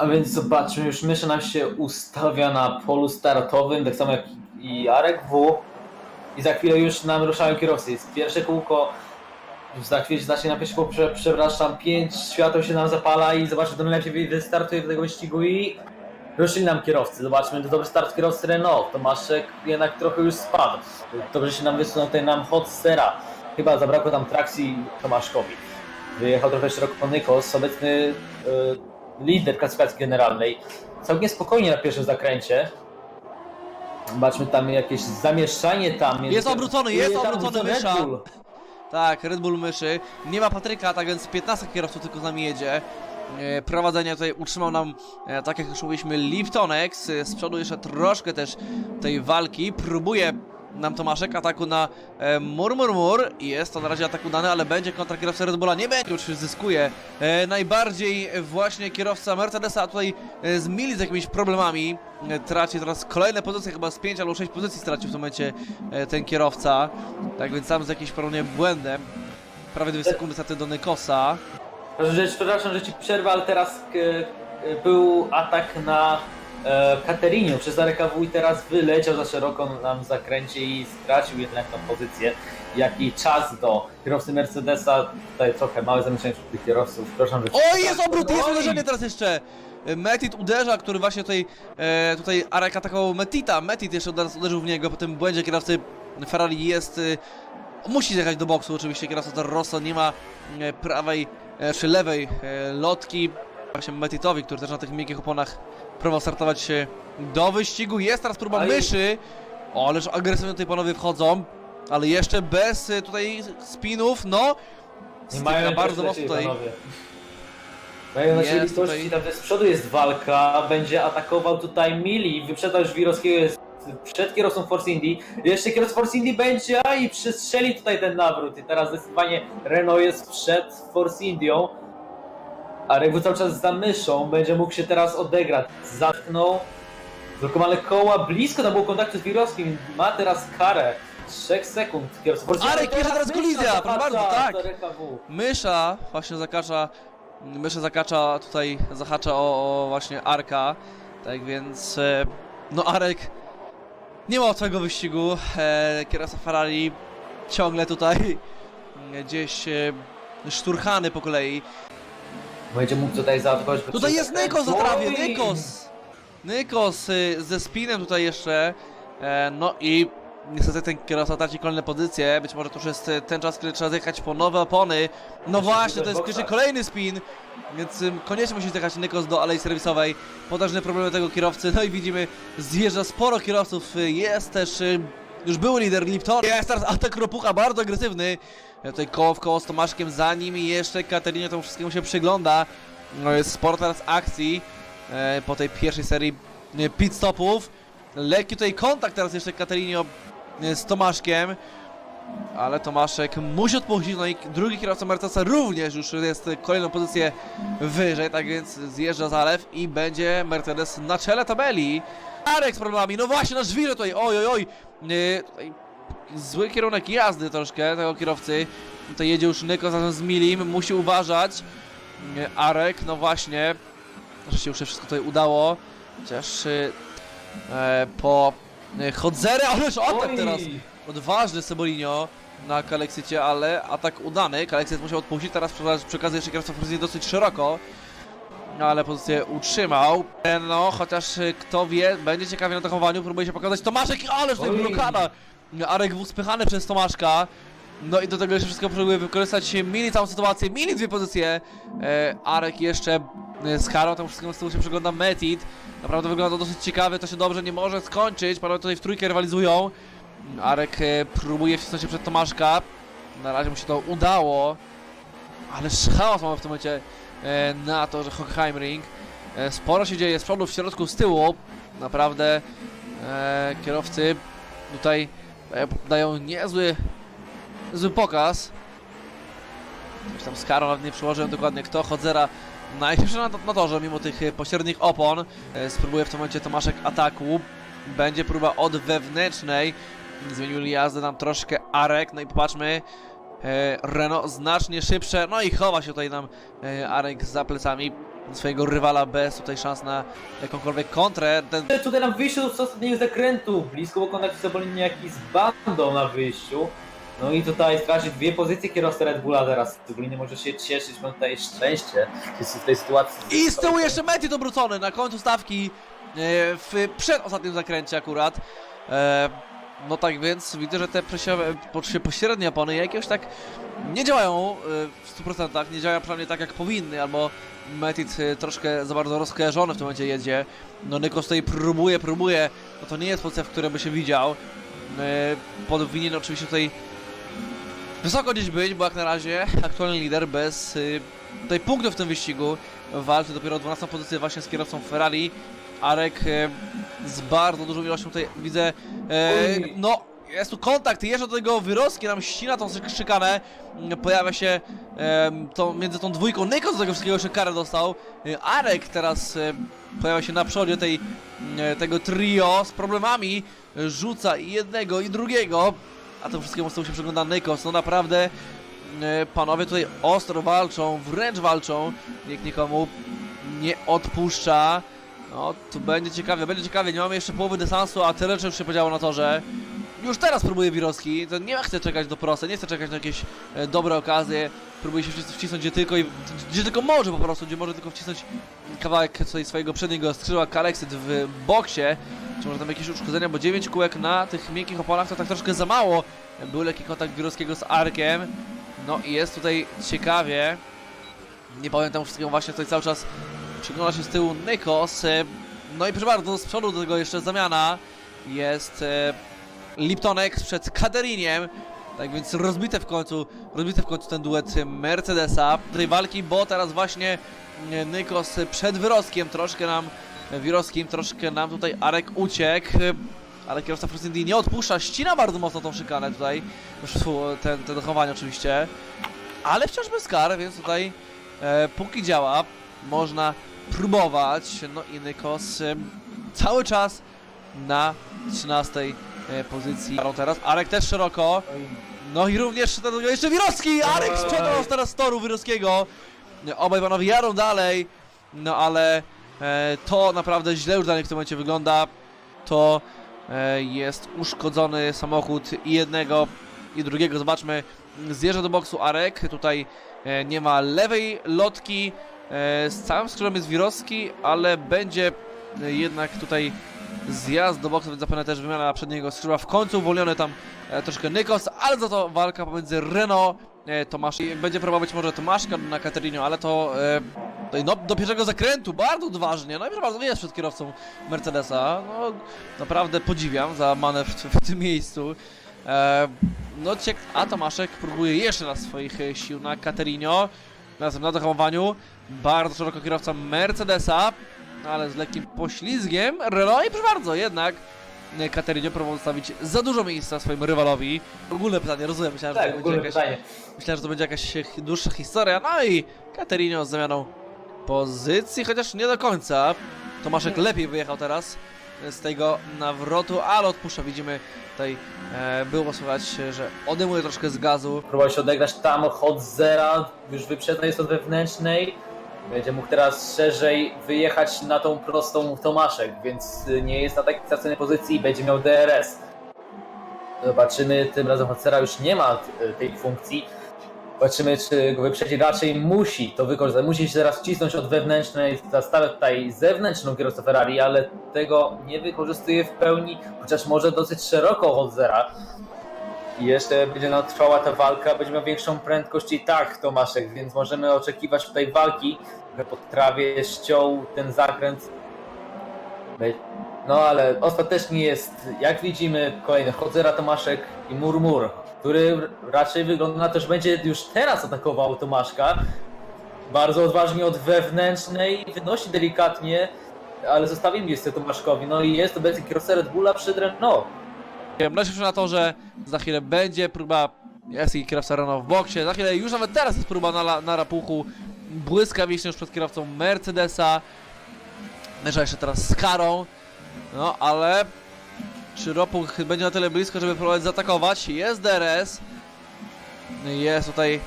A więc zobaczmy, już mysza nam się ustawia na polu startowym, tak samo jak i Arek W. I za chwilę już nam ruszają kierowcy. Jest pierwsze kółko, za chwilę zacznie na pierwsze kółko, prze, przepraszam, pięć świateł się nam zapala i zobaczmy, kto najlepiej wystartuje do tego wyścigu i ruszyli nam kierowcy. Zobaczmy, to dobry start kierowcy Renault. Tomaszek jednak trochę już spadł. Dobrze się nam wysunął tutaj nam Hotstera. Chyba zabrakło tam trakcji Tomaszkowi. Wyjechał trochę szeroko Nykos, obecny y, lider klasyfikacji generalnej. Całkiem spokojnie na pierwszym zakręcie. Zobaczmy tam jakieś zamieszczanie tam. Jest obrócony, jest tam obrócony Red mysza. Bull. Tak, Red Bull myszy. Nie ma Patryka, tak więc 15 kierowców tylko z nami jedzie. E, Prowadzenie tutaj utrzymał nam, e, tak jak już mówiliśmy, Liptonex. E, Z przodu jeszcze troszkę też tej walki. Próbuje nam Tomaszek ataku na e, mur, mur, mur. Jest to na razie atak udany, ale będzie kontra kierowcy Red Bulla. Nie będzie już zyskuje. E, najbardziej właśnie kierowca Mercedesa tutaj e, z z jakimiś problemami. E, traci teraz kolejne pozycje, chyba z 5 albo 6 pozycji stracił w tym momencie e, ten kierowca. Tak więc sam z jakimś pewnie błędem. Prawie 2 sekundy straty do Nykosa. Rzecz, przepraszam, że ci przerwę, ale teraz e, e, był atak na e, Kateriniu przez Areka W i teraz wyleciał za szeroko nam w zakręcie i stracił jednak tą pozycję. Jaki czas do kierowcy Mercedesa, tutaj trochę małe zamieszanie wśród tych kierowców. Proszę, że Oj, jest obrót, jest uderzenie teraz jeszcze! E, Metit uderza, który właśnie tutaj, e, tutaj Arek atakował Metita. Metit jeszcze uderzył w niego po tym błędzie kierowcy Ferrari jest... E, musi zjechać do boksu, oczywiście kierowca Toro Rosso nie ma e, prawej e, czy lewej e, lotki. Właśnie Metitowi, który też na tych miękkich oponach próbował startować się do wyścigu. Jest teraz próba Aj. myszy. O, ależ agresywnie tutaj panowie wchodzą. Ale jeszcze bez e, tutaj spinów, no. Nie mają Styka bardzo mocno tutaj. Mają na Jest tutaj- tam z przodu jest walka, będzie atakował tutaj Mili, wyprzedał już Wirowskiego, jest przed kierowcą Force Indy, jeszcze kierowca Force Indy będzie a, i przestrzeli tutaj ten nawrót i teraz zdecydowanie Renault jest przed Force Indią, a Rewu cały czas za myszą, będzie mógł się teraz odegrać, zatknął, blokowane koła, blisko tam było kontaktu z Wirowskim, ma teraz karę, 3 sekund kierowca Arek, jeszcze teraz mysza kolizja, proszę bardzo, tak. RKW. Mysza właśnie zakacza, mysza zakacza tutaj, zahacza o, o właśnie Arka, tak więc, e, no Arek nie ma łatwego wyścigu, e, kierowca Ferrari ciągle tutaj e, gdzieś e, szturchany po kolei. Będzie mógł tutaj. Tutaj jest Nykos na trawie, Oj! Nykos! Nykos y, ze spinem tutaj jeszcze, e, no i niestety ten kierowca traci kolejne pozycje, być może to już jest e, ten czas, kiedy trzeba zjechać po nowe opony. No właśnie, to jest jeszcze kolejny spin, więc ym, koniecznie musi zjechać Nykos do alei serwisowej. Poważne problemy tego kierowcy, no i widzimy, zjeżdża sporo kierowców, y, jest też... y, Już był lider Lipton. Jest teraz atak Ropucha, bardzo agresywny. Tutaj koło w koło z Tomaszkiem, za nim i jeszcze Katerina temu wszystkiemu się przygląda. No jest sporo teraz akcji e, po tej pierwszej serii e, pit stopów. Lekki tutaj kontakt teraz jeszcze Katerinio e, z Tomaszkiem. Ale Tomaszek musi odpuścić, no i drugi kierowca Mercedesa również już jest kolejną pozycję wyżej, tak więc zjeżdża zalew i będzie Mercedes na czele tabeli. Arek z problemami, no właśnie, nasz Żwiro tutaj, oj, oj, oj. E, tutaj zły kierunek jazdy troszkę tego kierowcy. Tutaj jedzie już Nyko razem z Milim, musi uważać. Arek, no właśnie. Że się już wszystko tutaj udało. Chociaż y, e, po y, Chodzere, ależ atak teraz. Odważny Sebolinio na Kaleksycie, ale atak udany. Kaleksyt musiał odpuścić, teraz okazji jeszcze kierowca pozycję dosyć szeroko. No, ale pozycję utrzymał. E, No, chociaż y, kto wie, będzie ciekawie na dachowaniu, próbuje się pokazać Tomaszek, ależ tutaj blokada. Arek był spychany przez Tomaszka. No i do tego jeszcze wszystko próbuje wykorzystać Mili całą sytuację. Mili dwie pozycje. E, Arek jeszcze e, z Karą, tam wszystkiemu z tyłu się przygląda Metit. Naprawdę wygląda to dosyć ciekawie, to się dobrze nie może skończyć. Panowie tutaj w trójkę rywalizują. Arek e, próbuje wcisnąć się przed Tomaszka. Na razie mu się to udało. Ale chaos mamy w tym momencie e, na to, że Hochheimring. E, sporo się dzieje z przodu, w środku, z tyłu. Naprawdę e, kierowcy tutaj dają niezły zły pokaz. Coś tam nawet nie przyłożyłem dokładnie kto. Chodzera najszybszy na, na torze mimo tych e, pośrednich opon. E, spróbuje w tym momencie Tomaszek ataku. Będzie próba od wewnętrznej. Zmienili jazdę nam troszkę Arek. No i popatrzmy. E, Renault znacznie szybsze. No i chowa się tutaj nam Arek za plecami. Swojego rywala bez tutaj szans na jakąkolwiek kontrę. Ten Tutaj na wyjściu z ostatniego zakrętu, blisko było kontaktu Soboliniaki z bandą na wyjściu. No i tutaj straci dwie pozycje kierowcy Red Bulla teraz. Sobolini może się cieszyć, ma tutaj szczęście jest w tej sytuacji. I z tyłu jeszcze Metit obrócony na końcu stawki e, w przedostatnim zakręcie akurat. E, No tak więc widzę, że te pośrednie opony jakieś tak nie działają e, w 100%, nie działają przynajmniej tak jak powinny, albo Metit e, troszkę za bardzo rozkojarzony w tym momencie jedzie. No Nykos tutaj próbuje, próbuje, no to nie jest pozycja, w której by się widział. E, Powinien oczywiście tutaj wysoko gdzieś być, bo jak na razie aktualny lider bez y, tutaj punktów w tym wyścigu walczy dopiero o 12 pozycję właśnie z kierowcą Ferrari. Arek z bardzo dużą ilością tutaj widzę, no jest tu kontakt, jeszcze do tego Wyroski nam ścina tą szyk- szykanę, Mm, pojawia się to między tą dwójką, Nikos do tego wszystkiego jeszcze karę dostał, E, Arek teraz e, pojawia się na przodzie tej, e, tego trio z problemami, rzuca i jednego i drugiego, a to wszystkiemu mocno się przygląda Nikos, no naprawdę e, panowie tutaj ostro walczą, wręcz walczą, nikt nikomu nie odpuszcza. No, tu będzie ciekawie, będzie ciekawie, nie mamy jeszcze połowy dystansu, a tyle już się podziało na torze. Już teraz próbuje Wirowski, to nie chce czekać do proste, nie chce czekać na jakieś e, dobre okazje, próbuje się wcis- wcisnąć gdzie tylko i gdzie tylko może po prostu, gdzie może tylko wcisnąć kawałek swojego przedniego skrzydła Kalexyt w boksie, czy może tam jakieś uszkodzenia, bo 9 kółek na tych miękkich oponach to tak troszkę za mało. Był lekki kontakt Wirowskiego z Arkiem, no i jest tutaj ciekawie. Nie temu wszystkiego właśnie tutaj cały czas przygląda się z tyłu Nikos. e, No i proszę bardzo, z przodu do tego jeszcze zamiana jest e, Liptonek przed Kaderiniem. Tak więc rozbite w końcu, rozbite w końcu ten duet Mercedesa. Tej walki, bo teraz właśnie e, Nikos przed Wyroskiem troszkę nam, Wiroskim troszkę nam tutaj Arek uciekł. Ale kierowca Force Indy nie odpuszcza, ścina bardzo mocno tą szykanę tutaj. Ten, te dochowanie oczywiście. Ale wciąż bez kar, więc tutaj e, póki działa, można próbować. No i Nikos e, cały czas na 13 e, pozycji. No teraz Arek też szeroko. No i również jeszcze Wirowski! Arek sprzedał teraz toru Wirowskiego. Obaj panowie jadą dalej. No ale e, to naprawdę źle już dalej w tym momencie wygląda. To e, jest uszkodzony samochód i jednego i drugiego. Zobaczmy, zjeżdża do boksu Arek. Tutaj e, nie ma lewej lotki. E, z całym skrzydłem jest Wirowski, ale będzie e, jednak tutaj zjazd do boksu, więc zapewne też wymiana przedniego skrzydła. W końcu uwolniony tam e, troszkę Nikos, ale za to walka pomiędzy Renault, e, Tomasz, będzie próba być może Tomaszka na Katerinio, ale to e, no, do pierwszego zakrętu, bardzo odważnie, no i proszę bardzo, jest przed kierowcą Mercedesa, no naprawdę podziwiam za manewr w, w tym miejscu. E, no ciek a Tomaszek próbuje jeszcze raz swoich e, sił na Katerinio, razem na dohamowaniu, bardzo szeroko kierowca Mercedesa, ale z lekkim poślizgiem Renault i proszę bardzo, jednak Katerinio próbował zostawić za dużo miejsca swoim rywalowi. Ogólne pytanie, rozumiem, myślałem, że Tak, to będzie ogóle jakaś, pytanie. myślałem, że to będzie jakaś dłuższa historia, no i Katerinio z zamianą pozycji, chociaż nie do końca. Tomaszek lepiej wyjechał teraz z tego nawrotu, ale odpuszcza, widzimy tutaj e, było słychać, że odejmuje troszkę z gazu. Próbował się odegrać tam hot zera, już wyprzedza jest od wewnętrznej. Będzie mógł teraz szerzej wyjechać na tą prostą Tomaszek, więc nie jest na takiej straconej pozycji i będzie miał DRS. Zobaczymy, tym razem Hocera już nie ma t- tej funkcji. Zobaczymy, czy go wyprzedzi. Raczej musi to wykorzystać. Musi się teraz wcisnąć od wewnętrznej. Zastawia tutaj zewnętrzną kierowcę Ferrari, ale tego nie wykorzystuje w pełni, chociaż może dosyć szeroko od zera. I jeszcze będzie nam trwała ta walka, będzie miał większą prędkość i tak Tomaszek, więc możemy oczekiwać tutaj walki, że pod trawie ściął ten zakręt. No ale ostatecznie jest, jak widzimy, kolejny Chodzera Tomaszek i Murmur, który raczej wygląda na to, że będzie już teraz atakował Tomaszka. Bardzo odważnie od wewnętrznej, wynosi delikatnie, ale zostawimy miejsce Tomaszkowi. No i jest obecnie kierowca Red Bulla przed Renault. Myślę się na to, że za chwilę będzie próba, jest i kierowca Renault w boksie, za chwilę już nawet teraz jest próba na, na rapuchu, błyskawicznie już przed kierowcą Mercedesa, mierza jeszcze teraz z karą, no ale czy Ropuch będzie na tyle blisko, żeby próbować zaatakować, jest DRS, jest tutaj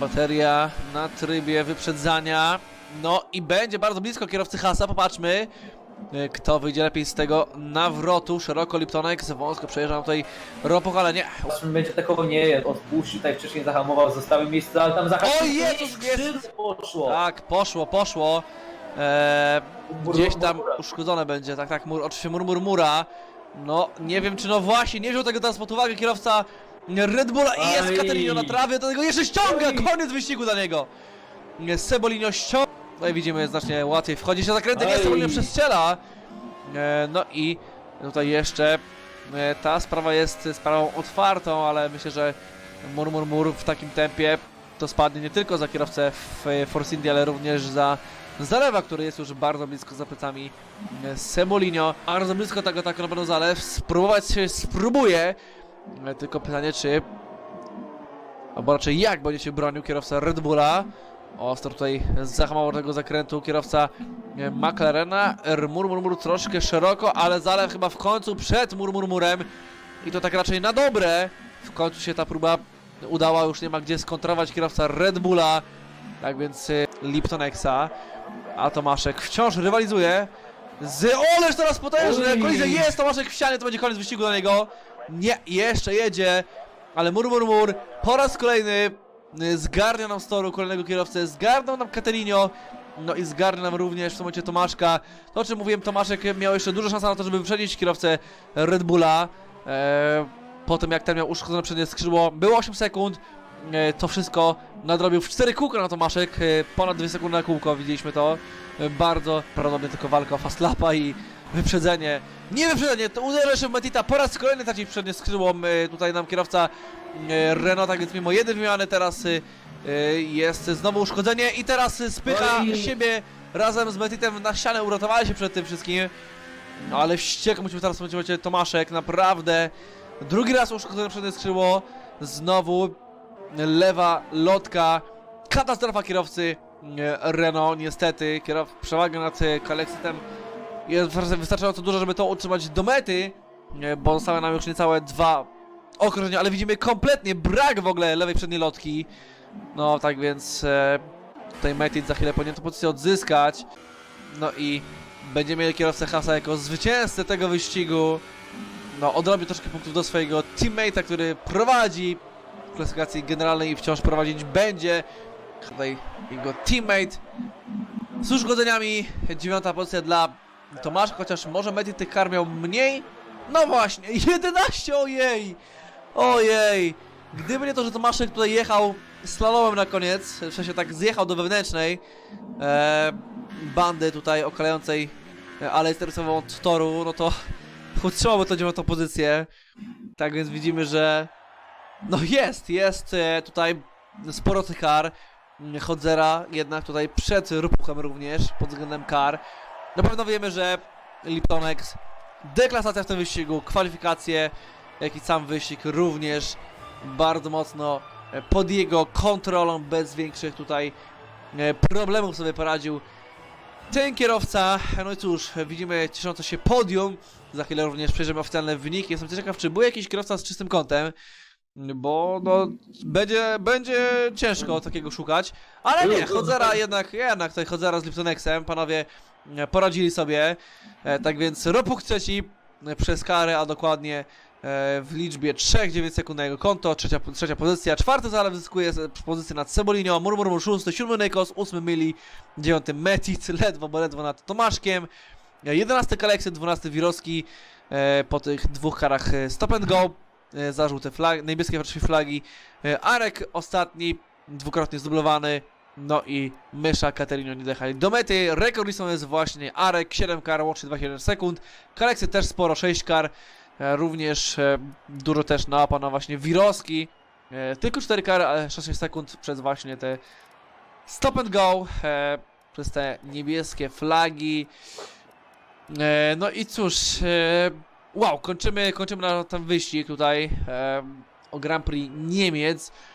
bateria na trybie wyprzedzania, No i będzie bardzo blisko kierowcy Hasa, popatrzmy. E, Kto wyjdzie lepiej z tego nawrotu? Szeroko Liptonek, wąsko przejeżdżam tutaj Ropuch, ale nie. Będzie takowo nie odpuścił, tutaj wcześniej zahamował, zostawił miejsce, ale tam zahamował. O Jezus, Skrzydło poszło! Tak, poszło, poszło. Eee, Mur, gdzieś tam uszkodzone będzie, tak, tak, mur, oczywiście mur, mur, mura. No, nie wiem czy no właśnie, nie wziął tego teraz pod uwagę kierowca Red Bulla i jest Aj. Caterino na trawie, do tego jeszcze ściąga, koniec wyścigu dla niego. Sebolinio ściąga, no i widzimy znacznie łatwiej wchodzi się zakręty, nie Aj. Sebolinio przestrzela. E, no i tutaj jeszcze e, ta sprawa jest sprawą otwartą, ale myślę, że mur, mur, mur w takim tempie to spadnie nie tylko za kierowcę w e, Force India, ale również za Zalewa, który jest już bardzo blisko za plecami e, Sebolinio. Bardzo blisko tego tak na pewno Zalew. Spróbować się spróbuje. E, Tylko pytanie, czy albo raczej jak będzie się bronił kierowca Red Bulla. Ostro tutaj zahamował tego zakrętu kierowca e, McLarena. R- Mur, troszkę szeroko, ale Zalew chyba w końcu przed mur, mur, murem. I to tak raczej na dobre. W końcu się ta próba udała, już nie ma gdzie skontrować kierowca Red Bulla. Tak więc y, Liptonexa. A Tomaszek wciąż rywalizuje z... Oleż teraz potężny! Kolizja jest! Tomaszek w ścianie, to będzie koniec wyścigu dla niego. Nie, jeszcze jedzie. Ale mur, mur, mur. Po raz kolejny zgarnia nam z toru kolejnego kierowcę. Zgarnął nam Caterino. No i zgarnia nam również w tym momencie Tomaszka. To o czym mówiłem, Tomaszek miał jeszcze dużo szans na to, żeby wyprzedzić kierowcę Red Bulla. Eee, po tym jak ten miał uszkodzone przednie skrzydło, było 8 sekund. E, to wszystko nadrobił w 4 kółka na Tomaszek, e, ponad 2 sekundy na kółko, widzieliśmy to. E, bardzo prawdopodobnie tylko walka o fast lapa i wyprzedzenie. Nie wyprzedzenie, to uderza się w Metita, po raz kolejny traci przednie skrzydło. E, tutaj nam kierowca e, Renault, tak więc mimo jeden wymiany teraz e, e, jest znowu uszkodzenie i teraz spycha Oj. siebie razem z Metitem na ścianę, uratowali się przed tym wszystkim. No ale wściekł musimy teraz powiedzieć Tomaszek, naprawdę. Drugi raz uszkodzone przednie skrzydło. Znowu lewa lotka. Katastrofa kierowcy Renault, niestety. Kierow przewaga nad e, Kalexitem jest wystarczająco duża, żeby to utrzymać do mety, bo zostały nam już niecałe dwa okrążenia, ale widzimy kompletnie brak w ogóle lewej przedniej lotki. No tak więc e, tutaj Metit za chwilę powinien tę pozycję odzyskać. No i będziemy mieli kierowcę Hasa jako zwycięzcę tego wyścigu. No, odrobi troszkę punktów do swojego teammate'a, który prowadzi w klasyfikacji generalnej i wciąż prowadzić będzie. Tutaj jego teammate z uszkodzeniami. Dziewiąta pozycja dla Tomasza, chociaż może Meti tych kar miał mniej. No właśnie, 11, ojej! Ojej! Gdyby nie to, że Tomaszek tutaj jechał slalomem na koniec, w sensie tak zjechał do wewnętrznej e, bandy tutaj okalającej e, alej sterysową od toru, no to utrzymałby to dziewiątą pozycję. Tak więc widzimy, że no jest, jest e, tutaj sporo tych kar. Mm, Hodzera jednak tutaj przed Rupuchem również pod względem kar. Na pewno wiemy, że Liptonex deklasacja w tym wyścigu, kwalifikacje, jak i sam wyścig również bardzo mocno e, pod jego kontrolą, bez większych tutaj e, problemów sobie poradził ten kierowca. No i cóż, widzimy cieszące się podium. Za chwilę również przejrzymy oficjalne wyniki. Jestem ciekaw, czy był jakiś kierowca z czystym kątem. Bo no, będzie, będzie ciężko takiego szukać. Ale nie, Chodzera jednak, jednak tutaj Chodzera z Liptonexem, panowie e, poradzili sobie. E, tak więc Ropuk trzeci e, przez karę, a dokładnie e, w liczbie 3,9 sekund na jego konto. Trzecia, trzecia pozycja. Czwarty zalew zyskuje pozycję nad Cebolinio. Murmur szósty, siódmy Nekos, ósmy Mili, dziewiąty Metic, ledwo, bo ledwo nad Tomaszkiem. E, Jedenasty Kaleksy, dwunasty Wirowski. E, po tych dwóch karach stop and go. E, za żółte flagi, niebieskie oczywiście flagi. Arek ostatni, dwukrotnie zdublowany. No i Mysza, Katerino nie dojechali do mety. Rekordistą jest właśnie Arek, 7 kar, łącznie 27 sekund. Kaleksy też sporo, 6 kar. E, Również e, dużo też na właśnie Wirowski. E, Tylko 4 kary, ale 6 sekund przez właśnie te stop and go. Przez te niebieskie flagi. No i cóż, wow, kończymy, kończymy na ten wyścig tutaj e, o Grand Prix Niemiec.